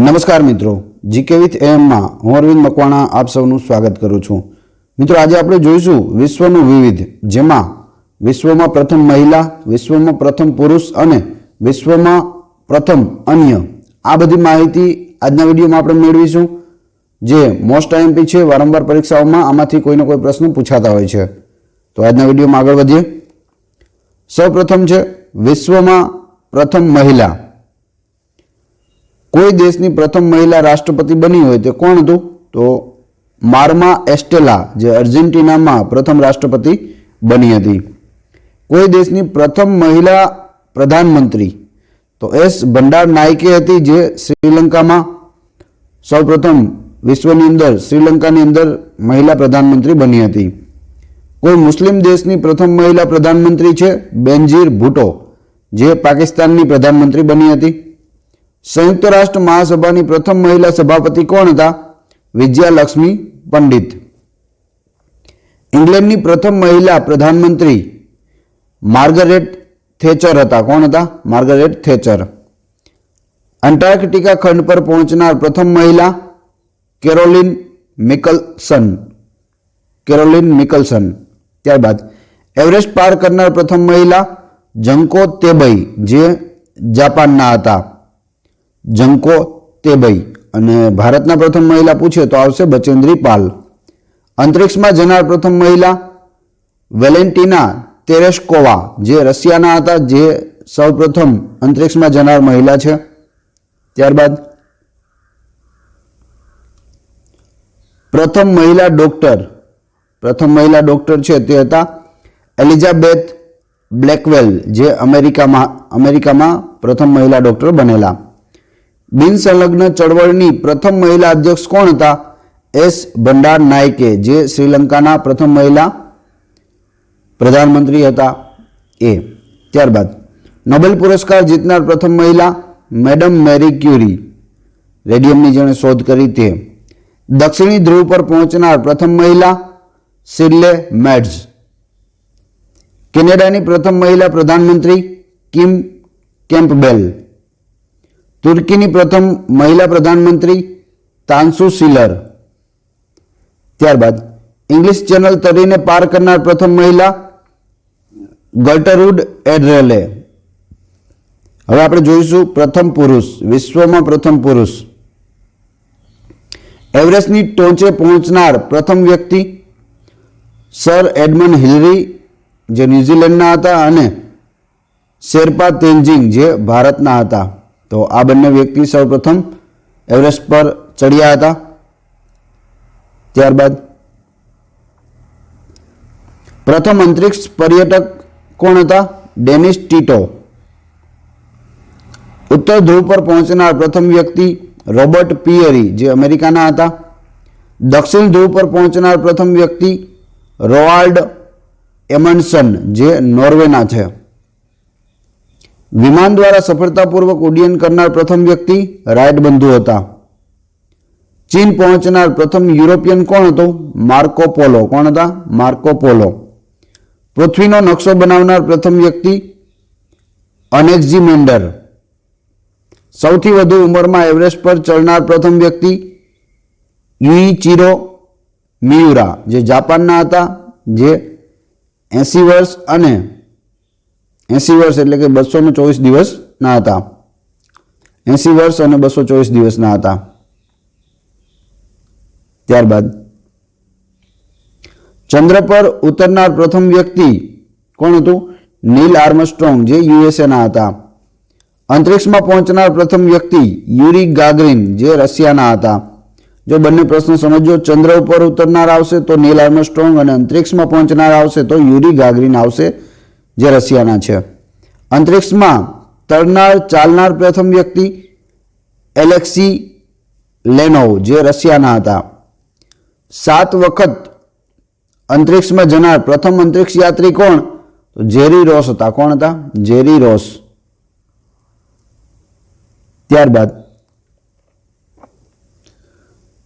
નમસ્કાર મિત્રો, GK with એમમાં હું અરવિંદ મકવાણા આપ સૌનું સ્વાગત કરું છું. મિત્રો, આજે આપણે જોઈશું વિશ્વનું વિવિધ, જેમાં વિશ્વમાં પ્રથમ મહિલા, વિશ્વમાં પ્રથમ પુરુષ અને વિશ્વમાં પ્રથમ અન્ય. આ બધી માહિતી આજના વિડીયોમાં આપણે મેળવીશું. જે મોસ્ટ આઈએમપી છે, વારંવાર પરીક્ષાઓમાં આમાંથી કોઈને કોઈ પ્રશ્ન પૂછાતા હોય છે. તો આજના વિડીયોમાં આગળ વધીએ. સૌ પ્રથમ છે, વિશ્વમાં પ્રથમ મહિલા. કોઈ દેશની પ્રથમ મહિલા રાષ્ટ્રપતિ બની હોય તે કોણ હતું? તો માર્મા એસ્ટેલા, જે અર્જેન્ટિનામાં પ્રથમ રાષ્ટ્રપતિ બની હતી. કોઈ દેશની પ્રથમ મહિલા પ્રધાનમંત્રી, તો એસ ભંડાર નાયકે હતી, જે શ્રીલંકામાં સૌપ્રથમ વિશ્વની અંદર, શ્રીલંકાની અંદર મહિલા પ્રધાનમંત્રી બની હતી. કોઈ મુસ્લિમ દેશની પ્રથમ મહિલા પ્રધાનમંત્રી છે? બેનજીર ભુટો, જે પાકિસ્તાનની પ્રધાનમંત્રી બની હતી. સંયુક્ત રાષ્ટ્ર મહાસભાની પ્રથમ મહિલા સભાપતિ કોણ હતા? વિજયાલક્ષ્મી પંડિત. ઇંગ્લેન્ડની પ્રથમ મહિલા પ્રધાનમંત્રી માર્ગરેટ થેચર હતા. કોણ હતા? Margaret Thatcher. અંટાર્કટિકા ખંડ પર પહોંચનાર પ્રથમ મહિલા કેરોલિન મિકલસન. કેરોલિન મિકલસન. ત્યારબાદ એવરેસ્ટ પાર કરનાર પ્રથમ મહિલા જંકો તેબઈ, જે જાપાનના હતા. જંકો તેબઈ અને ભારતના પ્રથમ મહિલા પૂછે તો આવશે બચેન્દ્રી પાલ. અંતરિક્ષમાં જનાર પ્રથમ મહિલા વેલેન્ટિના તેરેશકોવા, જે રશિયાના હતા, જે સૌપ્રથમ અંતરિક્ષમાં જનાર મહિલા છે. ત્યારબાદ પ્રથમ મહિલા ડોક્ટર, પ્રથમ મહિલા ડોક્ટર છે તે હતા એલિઝાબેથ બ્લેકવેલ, જે અમેરિકામાં અમેરિકામાં પ્રથમ મહિલા ડોક્ટર બનેલા. બિનસંલગ્ન ચળવળની પ્રથમ મહિલા અધ્યક્ષ કોણ હતા? એસ. ભંડાર નાયકે, જે શ્રીલંકાના પ્રથમ મહિલા પ્રધાનમંત્રી હતા. એ. ત્યારબાદ, નોબેલ પુરસ્કાર જીતનાર પ્રથમ મહિલા મેડમ મેરી ક્યુરી. રેડિયમની જેણે શોધ કરી તે. દક્ષિણી ધ્રુવ પર પહોંચનાર પ્રથમ મહિલા સિડલે મેડ્સ કેનેડાની પ્રથમ મહિલા પ્રધાનમંત્રી કિમ કેમ્પબેલ. તુર્કીની પ્રથમ મહિલા પ્રધાનમંત્રી તાન્સુ સિલર ત્યારબાદ ઇંગ્લિશ ચેનલ તરીને પાર કરનાર પ્રથમ મહિલા ગલ્ટરવુડ એડ્રેલે. હવે આપણે જોઈશું પ્રથમ પુરુષ, વિશ્વમાં પ્રથમ પુરુષ. એવરેસ્ટની ટોચે પહોંચનાર પ્રથમ વ્યક્તિ સર એડમન હિલરી, જે ન્યુઝીલેન્ડના હતા, અને શેરપા તેન્જિંગ, જે ભારતના હતા. તો આ બંને વ્યક્તિ સૌપ્રથમ એવરેસ્ટ પર ચડ્યા હતા. ત્યારબાદ પ્રથમ અંતરિક્ષ પર્યટક કોણ હતા? Dennis Tito. ઉત્તર ધ્રુવ પર પહોંચનાર પ્રથમ વ્યક્તિ રોબર્ટ પિયરી, જે અમેરિકાના હતા. દક્ષિણ ધ્રુવ પર પહોંચનાર પ્રથમ વ્યક્તિ રોઆલ્ડ એમન્સન, જે નોર્વેના છે. વિમાન દ્વારા સફળતાપૂર્વક ઉડ્ડયન કરનાર પ્રથમ વ્યક્તિ રાઇટ બંધુ હતા. ચીન પહોંચનાર પ્રથમ યુરોપિયન કોણ હતું? Marco Polo. કોણ હતા? માર્કો પોલો. પૃથ્વીનો નકશો બનાવનાર પ્રથમ વ્યક્તિ અનેક્ઝીમેન્ડર સૌથી વધુ ઉંમરમાં એવરેસ્ટ પર ચડનાર પ્રથમ વ્યક્તિ યુઈચીરો મિયુરા, જે જાપાનના હતા, જે એંસી વર્ષ અને એંસી વર્ષ એટલે કે બસો ને ચોવીસ દિવસના હતા. એંસી વર્ષ અને બસો ચોવીસ દિવસના હતા. ત્યારબાદ ચંદ્ર પર ઉતરનાર પ્રથમ વ્યક્તિ કોણ હતું? નીલ આર્મસ્ટ્રોંગ, જે યુએસએના હતા. અંતરિક્ષમાં પહોંચનાર પ્રથમ વ્યક્તિ યુરી ગાગરીન, જે રશિયાના હતા. જો બંને પ્રશ્નો સમજો ચંદ્ર ઉપર ઉતરનાર આવશે તો નીલ આર્મસ્ટ્રોંગ અને અંતરિક્ષમાં પહોંચનાર આવશે તો યુરી ગાગરીન આવશે જે રશિયાના છે. અંતરિક્ષમાં તરનાર ચાલનાર પ્રથમ વ્યક્તિ એલેક્સી લેનોવ, જે રશિયાના હતા. સાત વખત અંતરિક્ષમાં જનાર પ્રથમ અંતરિક્ષ યાત્રી કોણ? તો જેરી રોસ હતા. કોણ હતા? Jerry Ross. ત્યારબાદ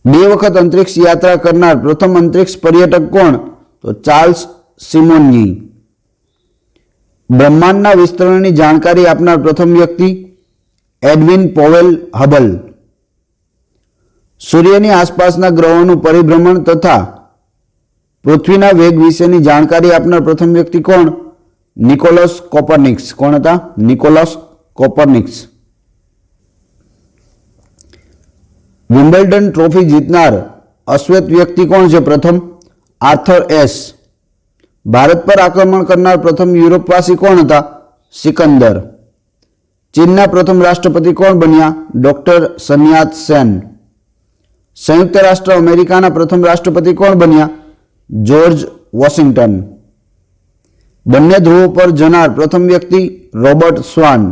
બે વખત અંતરિક્ષ યાત્રા કરનાર પ્રથમ અંતરિક્ષ પર્યટક કોણ? તો ચાર્લ્સ સિમોન્યી બ્રહ્માંડના વિસ્તરણની જાણકારી આપનાર પ્રથમ વ્યક્તિ એડવિન પોવેલ હબલ. સૂર્યની આસપાસના ગ્રહોનું પરિભ્રમણ તથા પૃથ્વીના વેગ વિશેની જાણકારી આપનાર પ્રથમ વ્યક્તિ કોણ? Nicolaus Copernicus. કોણ હતા? Nicholas Copernicus. વિમ્બલ્ડન ટ્રોફી જીતનાર અશ્વેત વ્યક્તિ કોણ છે? પ્રથમ આર્થર એસ. ભારત પર આક્રમણ કરનાર પ્રથમ યુરોપવાસી કોણ હતા સિકંદર ચીનના પ્રથમ રાષ્ટ્રપતિ કોણ બન્યા ડોક્ટર સન્યાત સેન સંયુક્ત રાષ્ટ્ર અમેરિકાના પ્રથમ રાષ્ટ્રપતિ કોણ બન્યા જોર્જ વોશિંગ્ટન બંને ધ્રુવો પર જનાર પ્રથમ વ્યક્તિ રોબર્ટ સ્વાન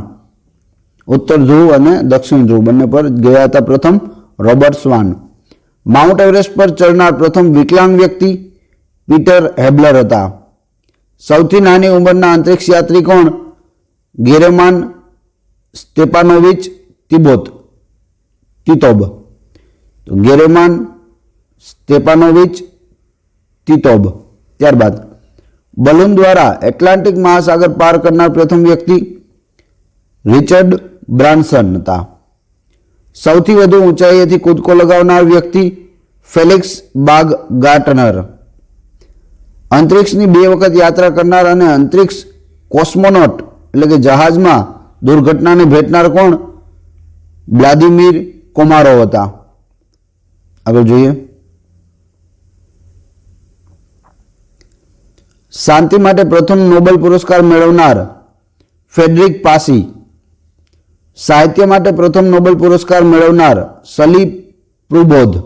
ઉત્તર ધ્રુવ અને દક્ષિણ ધ્રુવ બંને પર ગયા હતા પ્રથમ રોબર્ટ સ્વાન માઉન્ટ એવરેસ્ટ પર ચડનાર પ્રથમ વિકલાંગ વ્યક્તિ પીટર હેબલર હતા સૌથી નાની ઉંમરના અંતરિક્ષ યાત્રી કોણ? ગેરેમાન સ્ટેપાનોવિચ તિબોત. તિતોબ. તો ગેરેમાન સ્ટેપાનોવિચ તિતોબ. ત્યારબાદ, બલૂન દ્વારા એટલાન્ટિક મહાસાગર પાર કરનાર પ્રથમ વ્યક્તિ રિચર્ડ બ્રાન્સન હતા. સૌથી વધુ ઊંચાઈએથી કૂદકો લગાવનાર વ્યક્તિ ફેલિક્સ બાગ ગાર્ટનર અંતરિક્ષની બે વખત યાત્રા કરનાર અને અંતરિક્ષ કોસ્મોનોટ, એટલે કે જહાજમાં દુર્ઘટનાને ભેટનાર કોણ? વ્લાદિમીર કોમારો હતા. આગળ જોઈએ. શાંતિ માટે પ્રથમ નોબેલ પુરસ્કાર મેળવનાર ફેડરિક પાસી. સાહિત્ય માટે પ્રથમ નોબેલ પુરસ્કાર મેળવનાર સલી પ્રુબોધ.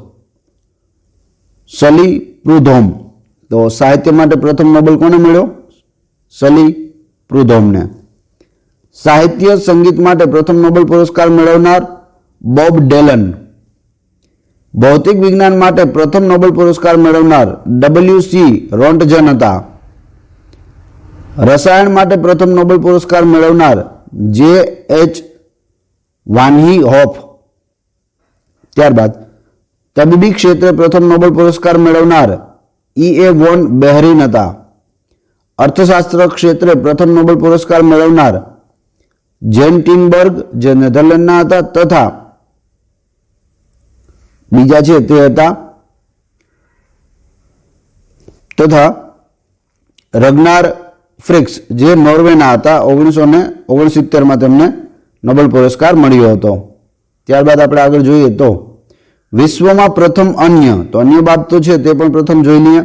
સલી પ્રુધોમ. તો સાહિત્ય માટે પ્રથમ નોબેલ કોને મળ્યો સલી પ્રુધોમને સાહિત્ય સંગીત માટે પ્રથમ નોબેલ પુરસ્કાર મેળવનાર બોબ ડેલન ભૌતિક વિજ્ઞાન માટે પ્રથમ નોબેલ પુરસ્કાર મેળવનાર ડબલ્યુ સી રોન્ટજન હતા રસાયણ માટે પ્રથમ નોબેલ પુરસ્કાર મેળવનાર જે એચ વાનહી હોફ ત્યારબાદ તબીબી ક્ષેત્રે પ્રથમ નોબેલ પુરસ્કાર મેળવનાર ઈ એ વોન બેહરીન હતા. અર્થશાસ્ત્ર ક્ષેત્રે પ્રથમ નોબેલ પુરસ્કાર મેળવનાર જેન ટીનબર્ગ જે નેધરલેન્ડના હતા તથા બીજા છે તે હતા તથા રગનાર ફ્રિક્સ જે નોર્વેના હતા, ઓગણીસો ને ઓગણસિત્તેરમાં તેમને નોબેલ પુરસ્કાર મળ્યો હતો. ત્યારબાદ આપણે આગળ જોઈએ તો વિશ્વમાં પ્રથમ અન્ય, તો અન્ય બાબતો છે, તે પણ પ્રથમ જોઈ લઈએ.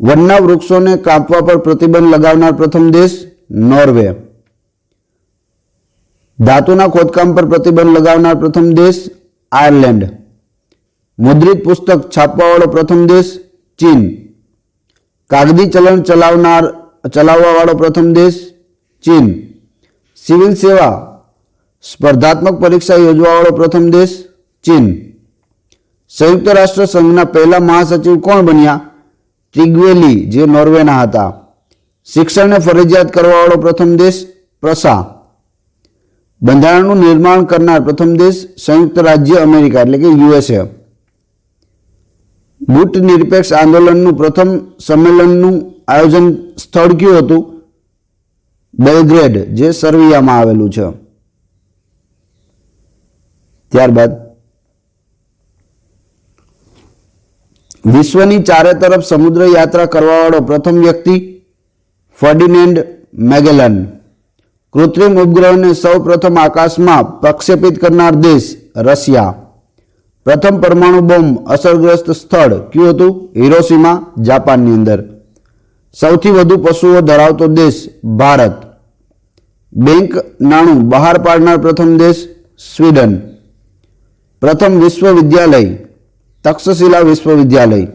વનના વૃક્ષોને કાપવા પર પ્રતિબંધ લગાવનાર પ્રથમ દેશ નોર્વે. ધાતુના ખોદકામ પર પ્રતિબંધ લગાવનાર પ્રથમ દેશ આયર્લેન્ડ. મુદ્રિત પુસ્તક છાપવાવાળો પ્રથમ દેશ ચીન. કાગદી ચલણ ચલાવનાર, ચલાવવાવાળો પ્રથમ દેશ ચીન. સિવિલ સેવા. સ્પર્ધાત્મક પરીક્ષા યોજવાવાળો પ્રથમ દેશ ચીન. સંયુક્ત રાષ્ટ્ર સંઘના પહેલા મહાસચિવ કોણ બન્યા? ટ્રિગ્વેલી જે નોર્વેના હતા. શિક્ષણને ફરજિયાત કરવાવાળો પ્રથમ દેશ પ્રસા બંધારણનું નિર્માણ કરનાર પ્રથમ દેશ સંયુક્ત રાજ્ય અમેરિકા, એટલે કે યુએસએ. ગુટ નિરપેક્ષ આંદોલનનું પ્રથમ સંમેલનનું આયોજન સ્થળ કયું હતું? બેલગ્રેડ, જે સર્વિયામાં આવેલું છે. ત્યારબાદ વિશ્વની ચારે તરફ સમુદ્ર યાત્રા કરવાવાળો પ્રથમ વ્યક્તિ ફર્ડિનેન્ડ મેગેલન. કૃત્રિમ ઉપગ્રહને સૌ પ્રથમ આકાશમાં પ્રક્ષેપિત કરનાર દેશ રશિયા. પ્રથમ પરમાણુ બોમ્બ અસરગ્રસ્ત સ્થળ કયું હતું? હિરોશીમા, જાપાનની અંદર. સૌથી વધુ પશુઓ ધરાવતો દેશ ભારત. બેંક નાણું બહાર પાડનાર પ્રથમ દેશ સ્વીડન. પ્રથમ વિશ્વવિદ્યાલય તક્ષશિલા વિશ્વવિદ્યાલય.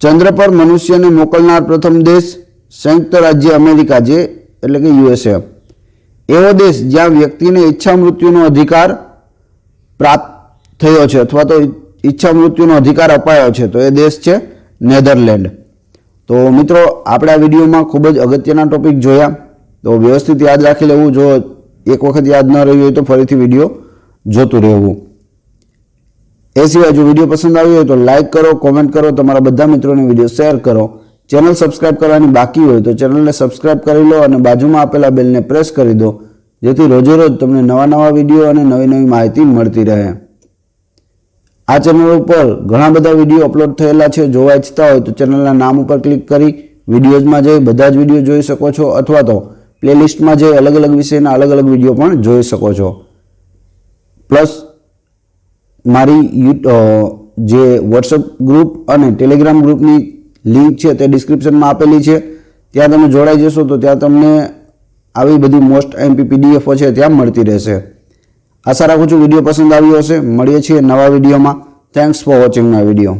ચંદ્ર પર મનુષ્યને મોકલનાર પ્રથમ દેશ સંયુક્ત રાજ્ય અમેરિકા જે એટલે કે યુએસએ એવો દેશ જ્યાં વ્યક્તિને ઈચ્છા મૃત્યુનો અધિકાર પ્રાપ્ત થયો છે અથવા તો ઈચ્છા મૃત્યુનો અધિકાર અપાયો છે, તો એ દેશ છે નેધરલેન્ડ. તો મિત્રો, આપણે આ વિડીયોમાં ખૂબ જ અગત્યના ટોપિક જોયા. તો વ્યવસ્થિત યાદ રાખી લેવું, જો એક વખત યાદ ન રહ્યું હોય તો ફરીથી વીડિયો જોતું રહેવું. એ સિવાય જો વીડિયો પસંદ આવ્યો હોય તો લાઇક કરો કોમેન્ટ કરો, તમારા બધા મિત્રોને વીડિયો શેર કરો. ચેનલ સબસ્ક્રાઇબ કરવાની બાકી હોય તો ચેનલને સબસ્ક્રાઇબ કરી લો અને બાજુમાં આપેલા બેલને પ્રેસ કરી દો, જેથી રોજેરોજ તમને નવા નવા વીડિયો અને નવી નવી માહિતી મળતી રહે. આ ચેનલ ઉપર ઘણા બધા વીડિયો અપલોડ થયેલા છે. જોવા ઈચ્છતા હોય તો ચેનલના નામ ઉપર ક્લિક કરી વિડીયોઝમાં જઈ બધા જ વીડિયો જોઈ શકો છો અથવા તો પ્લેલિસ્ટમાં જઈ અલગ અલગ વિષયના અલગ અલગ વીડિયો પણ જોઈ શકો છો. પ્લસ મારી જે વોટ્સઅપ ગ્રુપ અને ટેલિગ્રામ ગ્રુપની લિંક છે તે ડિસ્ક્રિપ્શનમાં આપેલી છે. ત્યાં તમે જોડાઈ જશો તો ત્યાં તમને આવી બધી મોસ્ટ એમપી પીડીએફો છે ત્યાં મળતી રહેશે. આશા રાખું છું વીડિયો પસંદ આવ્યો હશે. મળીએ છીએ નવા વિડીયોમાં. Thanks for watching my video